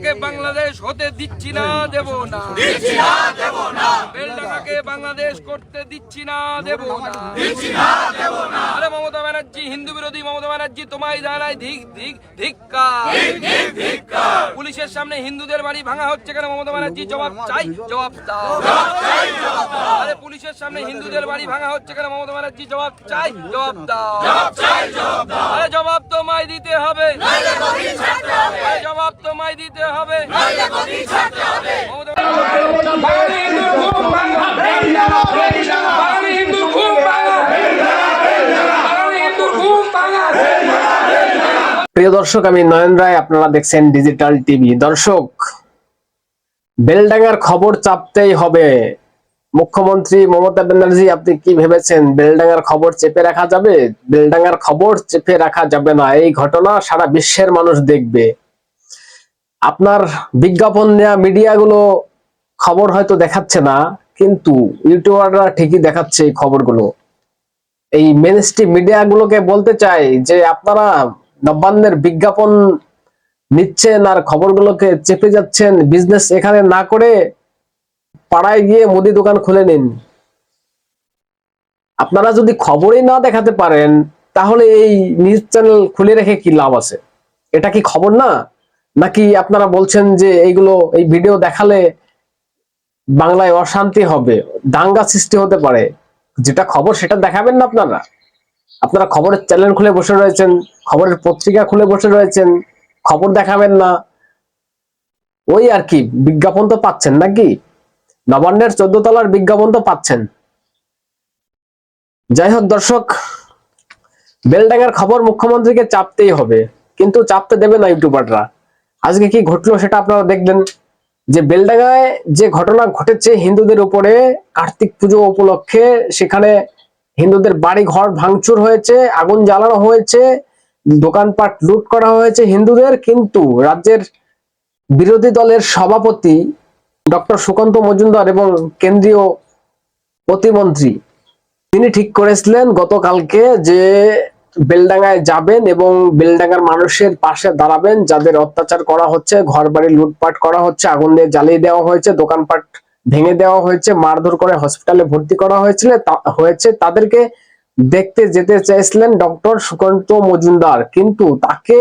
বেলডাঙ্গাকে বাংলাদেশ হতে দিচ্ছি না দেব না। দিচ্ছি না দেব না। বেলডাঙ্গাকে বাংলাদেশ করতে দিচ্ছি না দেব না। আরে মমতা ব্যানার্জি হিন্দু বিরোধী মমতা ব্যানার্জি তোমায় জানাই ধিক ধিক ধিক্কার। পুলিশের সামনে হিন্দুদের বাড়ি ভাঙা হচ্ছে কেন মমতা ব্যানার্জি? জবাব চাই জবাব দাও। আরে পুলিশের সামনে হিন্দুদের বাড়ি ভাঙা হচ্ছে কেন মমতা ব্যানার্জি? জবাব চাই জবাব দাও। আরে জবাব তোমায় দিতে হবে। জবাব তোমায় দিতে হবে। প্রিয় দর্শক আমি নয়ন রায় আপনারা দেখছেন ডিজিটাল টিভি দর্শক বেলডাঙ্গার খবর চাপতেই হবে। মুখ্যমন্ত্রী মমতা ব্যানার্জি, আপনি কি ভেবেছেন বেলডাঙ্গার খবর চেপে রাখা যাবে? বেলডাঙ্গার খবর চেপে রাখা যাবে না। এই ঘটনা সারা বিশ্বের মানুষ দেখবে। আপনার বিজ্ঞাপন নেওয়া মিডিয়াগুলো খবর হয়তো দেখাচ্ছে না, কিন্তু ইউটিউবাররা ঠিকই দেখাচ্ছে এই খবরগুলো। এই মেন স্ট্রিম মিডিয়া গুলোকে বলতে চাই যে আপনারা নবান্নের বিজ্ঞাপন নিচ্ছেন আর খবরগুলোকে চেপে যাচ্ছেন। বিজনেস এখানে না করে পাড়ায় গিয়ে মুদি দোকান খুলে নিন। আপনারা যদি খবরই না দেখাতে পারেন, তাহলে এই নিউজ চ্যানেল খুলে রেখে কি লাভ আছে? এটা কি খবর না? নাকি আপনারা বলছেন যে এইগুলো, এই ভিডিও দেখালে বাংলায় অশান্তি হবে, দাঙ্গা সৃষ্টি হতে পারে? যেটা খবর সেটা দেখাবেন না আপনারা? আপনারা খবরের চ্যানেল খুলে বসে রয়েছেন, খবরের পত্রিকা খুলে বসে রয়েছেন, খবর দেখাবেন না। ওই আর কি, বিজ্ঞাপন তো পাচ্ছেন নাকি? নবান্নের চোদ্দ তলার বিজ্ঞাপন তো পাচ্ছেন। যাই হোক দর্শক, বেলডাঙ্গার খবর মুখ্যমন্ত্রীকে চাপতেই হবে, কিন্তু চাপতে দেবে না ইউটিউবাররা। আজকে কি ঘটলো সেটা আপনারা দেখবেন, যে বেলডাঙ্গায় যে ঘটনা ঘটেছে হিন্দুদের উপরে, কার্তিক পুজো উপলক্ষে, সেখানে হিন্দুদের বাড়ি ঘর ভাঙচুর হয়েছে, আগুন জ্বালানো হয়েছে, দোকানপাট লুট করা হয়েছে হিন্দুদের, কিন্তু রাজ্যের বিরোধী দলের সভাপতি ডক্টর সুকান্ত মজুমদার এবং কেন্দ্রীয় প্রতিমন্ত্রী, তিনি ঠিক করেছিলেন গতকালকে যে বেলডাঙ্গায় যাবেন এবং বেলডাঙ্গার মানুষের পাশে দাঁড়াবেন যাদের অত্যাচার করা হচ্ছে ঘর বাড়ি লুটপাট করা হচ্ছে, আগুন দিয়ে জ্বালিয়ে দেওয়া হয়েছে, দোকানপাট ভেঙে দেওয়া হয়েছে, মারধর করে হসপিটালে ভর্তি করা হয়েছিল হয়েছে। তাদেরকে দেখতে যেতে চাইছিলেন ডক্টর সুকান্ত মজুমদার, কিন্তু তাকে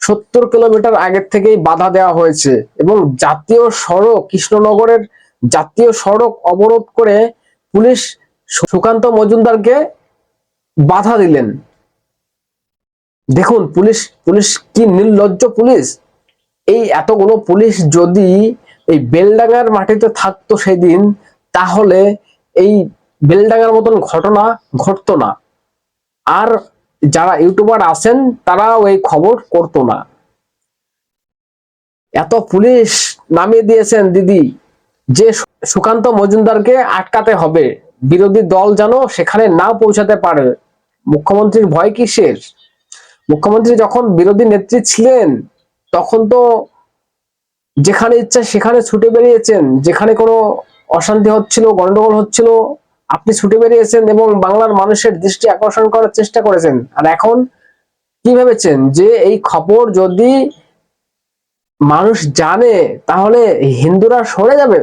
সত্তর কিলোমিটার আগের থেকেই বাধা দেওয়া হয়েছে এবং জাতীয় সড়ক, কৃষ্ণনগরের জাতীয় সড়ক অবরোধ করে পুলিশ সুকান্ত মজুমদারকে বাধা দিলেন। দেখুন, পুলিশ পুলিশ কি নির্লজ্জ পুলিশ? এই এতগুলো পুলিশ যদি এই বেলডাঙ্গার মাটিতে থাকতো সেদিন, তাহলে এই বেলডাঙ্গার মতন ঘটনা ঘটতো না। আর যারা ইউটিউবার আছেন তারা ওই খবর করতো না। এত পুলিশ নামিয়ে দিয়েছেন দিদি, যে সুকান্ত মজুমদারকে আটকাতে হবে। বিরোধী দল যেন সেখানে না পৌঁছাতে পারে। মুখ্যমন্ত্রীর ভয় কিসের? মুখ্যমন্ত্রী যখন বিরোধী নেত্রী ছিলেন, তখন তো যেখানে ইচ্ছা সেখানে ছুটে বেরিয়েছেন। যেখানে কোনো অশান্তি হচ্ছিল গন্ডগোল হচ্ছিল আপনি ছুটে বেরিয়েছেন এবং বাংলার মানুষের দৃষ্টি আকর্ষণ করার চেষ্টা করেছেন। আর এখন কি ভেবেছেন? যে এই খবর যদি মানুষ জানে, তাহলে হিন্দুরা সরে যাবে।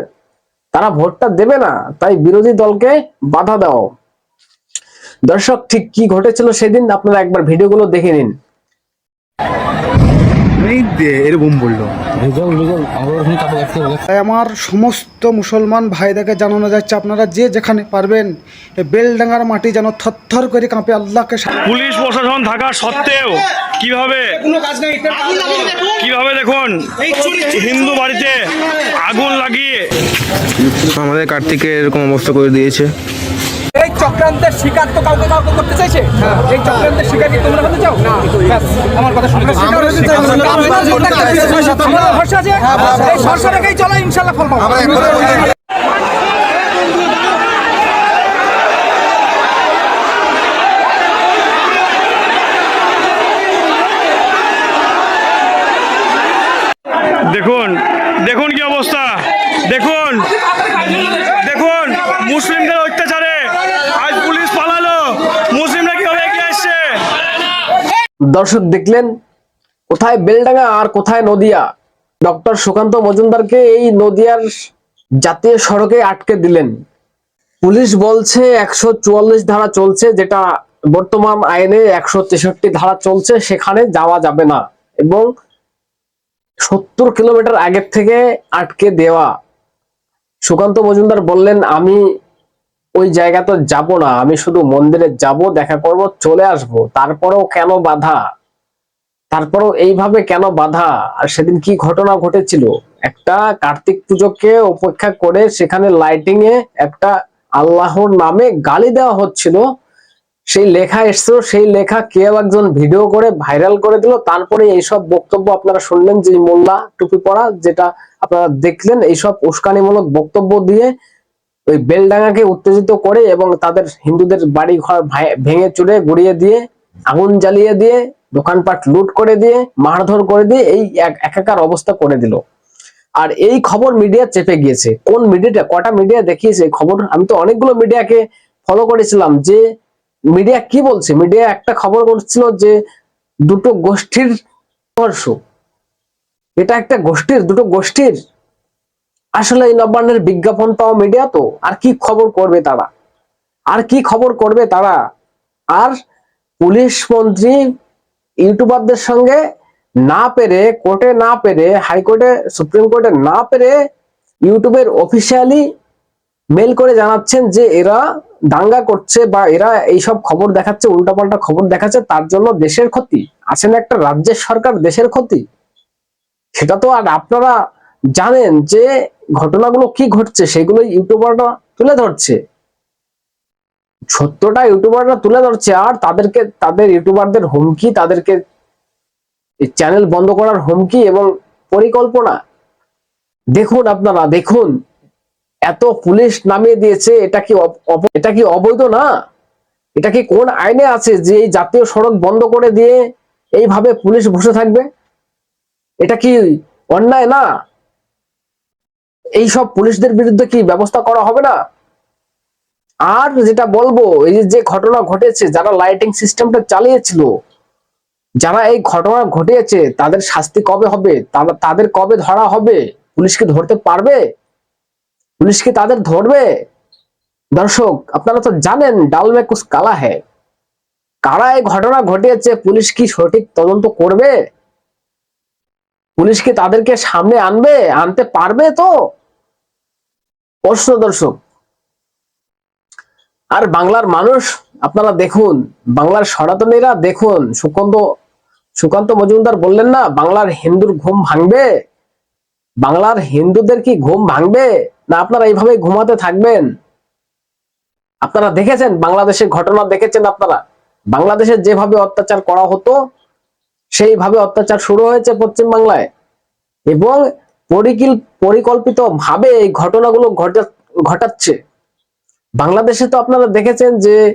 তারা ভোটটা দেবে না। তাই বিরোধী দলকে বাধা দাও। দর্শক, ঠিক কি ঘটেছিল সেদিন? আপনারা একবার ভিডিওগুলো দেখে নিন। এরকম বলল। তাই আমার সমস্ত মুসলমান ভাইদেরকে জানানো যাচ্ছে আপনারা যে যেখানে পারবেন বেলডাঙ্গার মাটি যেন থরথর করে কাঁপে আল্লাহকে পুলিশ প্রশাসন থাকা সত্ত্বেও কীভাবে কীভাবে দেখুন হিন্দু বাড়িতে আগুন লাগিয়ে আমাদের কার্তিকে এরকম অবস্থা করে দিয়েছে। এই চক্রান্তের শিকার তো কাউকে কাউকে করতে চাইছে? এই চক্রান্তের শিকার কি তোমরা হতে চাও? না আমার কথা শুনে আমরা ভরসা আছে? এই ভরসা রেখেই চলো ইনশাল্লাহ ফল পাবো। দেখুন দেখুন কি অবস্থা। দেখুন দেখুন মুসলিমদের অত্যাচারে আজ পুলিশ পালালো মুসলিমরা কীভাবে এগিয়ে আসছে দর্শক দেখলেন, কোথায় বেলডাঙ্গা আর কোথায় নদিয়া? ডক্টর সুকান্ত মজুমদারকে এই নদিয়ার জাতীয় সড়কে আটকে দিলেন। পুলিশ বলছে, একশো চুয়াল্লিশ ধারা চলছে, যেটা বর্তমান আইনে একশো তেষট্টি ধারা চলছে, সেখানে যাওয়া যাবে না। এবং সত্তর কিলোমিটার আগের থেকে আটকে দেওয়া। সুকান্ত মজুমদার বললেন, আমি ওই জায়গাতে যাব না, আমি শুধু মন্দিরে যাব, দেখা করব, চলে আসব। তারপরেও কেন বাধা? তারপরেও এইভাবে কেন বাধা? আর সেদিন কি ঘটনা ঘটেছিল? একটা কার্তিক পুজোকে উপেক্ষা করে সেখানে লাইটিং এ একটা আল্লাহর নামে গালি দেওয়া হচ্ছিল। সেই লেখা এসছিল, সেই লেখা কেউ একজন ভিডিও করে ভাইরাল করে দিল। তারপরে এইসব বক্তব্য আপনারা শুনলেন যে মোল্লা টুপি পরা, যেটা আপনারা দেখলেন, এইসব উস্কানিমূলক বক্তব্য দিয়ে ওই বেলডাঙ্গাকে উত্তেজিত করে এবং তাদের হিন্দুদের বাড়ি ঘর ভেঙে চুরে গুড়িয়ে দিয়ে, আগুন জ্বালিয়ে দিয়ে, দোকানপাট লুট করে দিয়ে, মারধর করে দিয়ে এই এক- একাকার অবস্থা করে দিল। আর এই খবর মিডিয়া চেপে গিয়েছে। কোন মিডিয়াটা কটা মিডিয়া দেখিয়েছে খবর? আমি তো অনেকগুলো মিডিয়াকে ফলো করেছিলাম যে মিডিয়া কি বলছে? মিডিয়া একটা খবর করছিল যে দুটো গোষ্ঠীর সংঘর্ষ এটা একটা গোষ্ঠীর, দুটো গোষ্ঠীর আসলে এই নবান্নের বিজ্ঞাপন পাওয়া মিডিয়া তো, আর কি খবর করবে তারা? আর কি খবর করবে তারা? আর পুলিশ মন্ত্রী, ইউটিউবারদের সঙ্গে না পেরে, কোর্টে না পেরে, হাইকোর্টে, সুপ্রিম কোর্টে না পেরে ইউটিউবের অফিসিয়ালি মেল করে জানাচ্ছেন যে এরা দাঙ্গা করছে বা এরা এইসব খবর দেখাচ্ছে, উল্টাপাল্টা খবর দেখাচ্ছে, তার জন্য দেশের ক্ষতি। আছে না একটা রাজ্যের সরকার, দেশের ক্ষতি। সেটা তো আর আপনারা জানেন যে ঘটনাগুলো কি ঘটছে সেগুলো ইউটিউবাররা তুলে ধরছে। সত্যটা ইউটিউবাররা তুলে ধরছে আর তাদেরকে, তাদের ইউটিউবারদের হুমকি, তাদেরকে চ্যানেল বন্ধ করার হুমকি এবং পরিকল্পনা। দেখুন আপনারা, দেখুন। এত পুলিশ নামিয়ে দিয়েছে, এটা কি এটা কি অবৈধ না? এটা কি কোন আইনে আছে যে এই জাতীয় সড়ক বন্ধ করে দিয়ে এইভাবে পুলিশ বসে থাকবে? এটা কি অন্যায় না? এই সব পুলিশদের বিরুদ্ধে কি ব্যবস্থা করা হবে না? আর যেটা বলব, এই যে ঘটনা ঘটেছে, যারা লাইটিং সিস্টেমটা চালিয়েছিল, যারা এই ঘটনা ঘটিয়েছে, তাদের শাস্তি কবে হবে? তাদের কবে ধরা হবে? পুলিশ কি ধরতে পারবে? পুলিশ কি তাদের ধরবে? দর্শক, আপনারা তো জানেন ডাল মে কালা হ্যায় কারা এই ঘটনা ঘটিয়েছে? পুলিশ কি সঠিক তদন্ত করবে? পুলিশ কি তাদেরকে সামনে আনবে? আনতে পারবে তো? প্রশ্ন দর্শক, আর বাংলার মানুষ, আপনারা দেখুন, বাংলার সনাতনীরা দেখুন, সুকান্ত সুকান্ত মজুমদার বললেন না, বাংলার হিন্দুর ঘুম ভাঙবে? বাংলার হিন্দুদের কি ঘুম ভাঙবে? না আপনারা এইভাবে ঘুমাতে থাকবেন? আপনারা দেখেছেন, বাংলাদেশের ঘটনা দেখেছেন আপনারা? বাংলাদেশে যেভাবে অত্যাচার করা হতো, সেইভাবে অত্যাচার শুরু হয়েছে পশ্চিম বাংলায় এবং পরিকল্পিত ভাবে এই ঘটনাগুলো ঘটা- ঘটাচ্ছে। বাংলাদেশে তো আপনারা দেখেছেন যে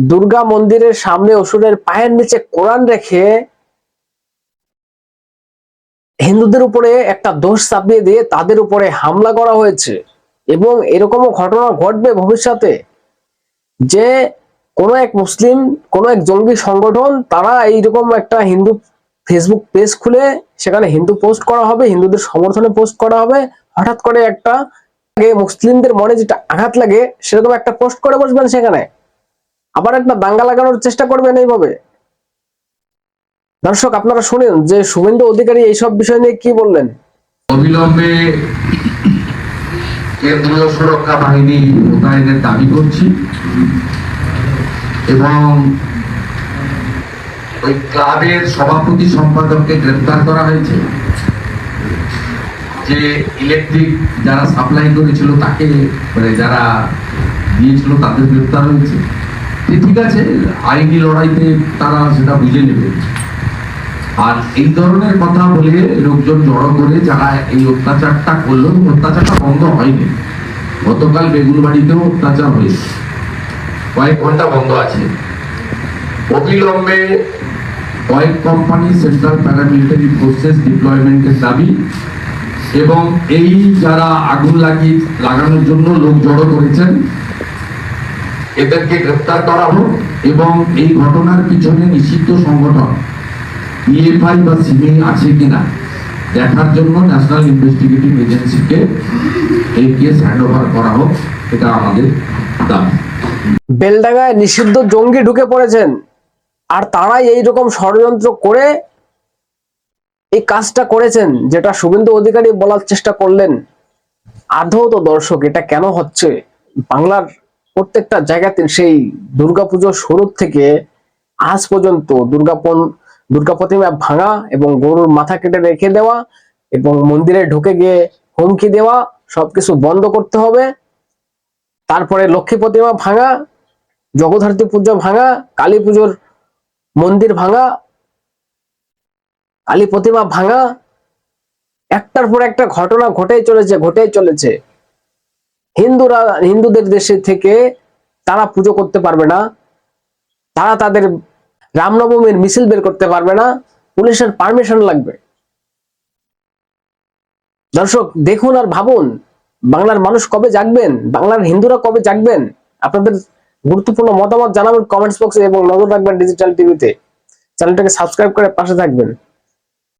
দুর্গা মন্দিরের সামনে অসুরের পায়ের নিচে কোরআন রেখে হিন্দুদের উপরে একটা দোষ চাপিয়ে দিয়ে তাদের উপরে হামলা করা হয়েছে। এবং এরকমও ঘটনা ঘটবে ভবিষ্যতে যে কোনো এক মুসলিম, কোনো এক জঙ্গি সংগঠন, তারা এইরকম একটা হিন্দু ফেসবুক পেজ খুলে সেখানে হিন্দু পোস্ট করা হবে, হিন্দুদের সমর্থনে পোস্ট করা হবে। হঠাৎ করে একটা মুসলিমদের মনে যেটা আঘাত লাগে, সেরকম একটা পোস্ট করে বসবেন সেখানে। আবার একটা দাঙ্গা লাগানোর চেষ্টা করবেন এইভাবে। দর্শক, আপনারা শুনেন যে শুভেন্দু অধিকারী এইসব বিষয় নিয়ে কি বললেন। অবিলম্বে কেন্দ্রীয় সুরক্ষা বাহিনী মোতায়েনের দাবি করছি এবং ওই ক্লাবের সভাপতি সম্পাদককে গ্রেপ্তার করা হয়েছে। যে ইলেকট্রিক যারা সাপ্লাই করেছিল, তাকে মানে যারা দিয়েছিল, তাদের গ্রেপ্তার হয়েছে। ঠিক আছে, আইনি লড়াইতে তারা সেটা বুঝে নেবে। আর এই ধরনের কথা বলে লোকজন জড়ো করে যারা এই অত্যাচারটা করল অত্যাচারটা বন্ধ হয়নি। গতকাল বেগুনবাড়িতেও অত্যাচার হয়েছে। কয়েক ঘণ্টা বন্ধ আছে। অবিলম্বে কয়েক কোম্পানি সেন্ট্রাল প্যারামিলিটারি ফোর্সেস ডিপ্লয়মেন্টের দাবি এবং এই যারা আগুন লাগিয়ে লাগানোর জন্য লোক জড়ো করেছেন, এদেরকে গ্রেপ্তার করা হোক এবং এই ঘটনার পিছনে নিষিদ্ধ সংগঠন ইএফআই বা সিবিআই আছে কিনা, দেখার জন্য ন্যাশনাল ইনভেস্টিগেটিভ এজেন্সিকে এই কেস হ্যান্ড ওভার করা হোক, এটা আমাদের দাবি। বেলডাঙ্গায় নিষিদ্ধ জঙ্গি ঢুকে পড়েছেন। আর তারাই এই রকম ষড়যন্ত্র করে এই কাজটা করেছেন, যেটা শুভেন্দু অধিকারী বলার চেষ্টা করলেন। আদৌ তো দর্শক, এটা কেন হচ্ছে? বাংলার প্রত্যেকটা জায়গাতে সেই দুর্গাপুজো শুরু থেকে আজ পর্যন্ত দুর্গাপন দুর্গা প্রতিমা ভাঙা এবং গরুর মাথা কেটে রেখে দেওয়া এবং মন্দিরে ঢুকে গিয়ে হুমকি দেওয়া, সবকিছু বন্ধ করতে হবে। তারপরে লক্ষ্মী প্রতিমা ভাঙা, জগদ্ধাত্রী পুজো ভাঙা, কালী পুজোর মন্দির ভাঙা, কালী প্রতিমা ভাঙা, একটার পর একটা ঘটনা ঘটেই চলেছে ঘটেই চলেছে। হিন্দুরা, হিন্দুদের দেশে থেকে তারা পুজো করতে পারবে না, তারা তাদের রামনবমীর মিছিল বের করতে পারবে না, পুলিশের পারমিশন লাগবে। দর্শক, দেখুন আর ভাবুন, বাংলার মানুষ কবে জাগবেন? বাংলার হিন্দুরা কবে জাগবেন? আপনাদের গুরুত্বপূর্ণ মতামত জানাবেন কমেন্টস বক্সে এবং নজর রাখবেন ডিজিটাল টিভিতে। চ্যানেলটাকে সাবস্ক্রাইব করে পাশে থাকবেন।